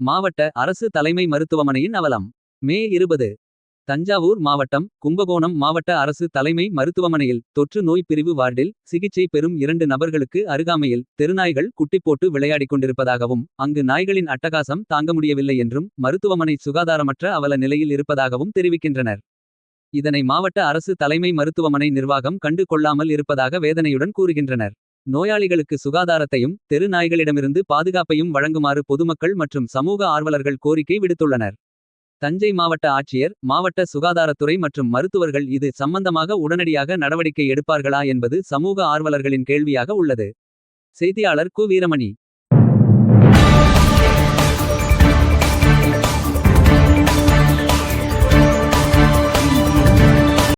மாவட்ட அரசு தலைமை மருத்துவமனையின் அவலம். மே 20. தஞ்சாவூர் மாவட்டம் கும்பகோணம் மாவட்ட அரசு தலைமை மருத்துவமனையில். தொற்று நோய் பிரிவு வார்டில் சிகிச்சை பெறும் இரண்டு நபர்களுக்கு அருகாமையில். தெருநாய்கள் குட்டி போட்டு விளையாடிக் கொண்டிருப்பதாகவும். அங்கு நாய்களின் அட்டகாசம் தாங்க முடியவில்லை என்றும். மருத்துவமனை சுகாதாரமற்ற அவல நிலையில் இருப்பதாகவும் தெரிவிக்கின்றனர். இதனை மாவட்ட அரசு தலைமை மருத்துவமனை நிர்வாகம் கண்டு கொள்ளாமல் இருப்பதாக வேதனையுடன் கூறுகின்றனர். நோயாளிகளுக்கு சுகாதாரத்தையும் தெரு நாய்களிடமிருந்து பாதுகாப்பையும் வழங்குமாறு பொதுமக்கள் மற்றும் சமூக ஆர்வலர்கள் கோரிக்கை விடுத்துள்ளனர். தஞ்சை மாவட்ட ஆட்சியர் மாவட்ட சுகாதாரத்துறை மற்றும் மருத்துவர்கள் இது சம்பந்தமாக உடனடியாக நடவடிக்கை எடுப்பார்களா என்பது சமூக ஆர்வலர்களின் கேள்வியாக உள்ளது. செய்தியாளர் கு வீரமணி.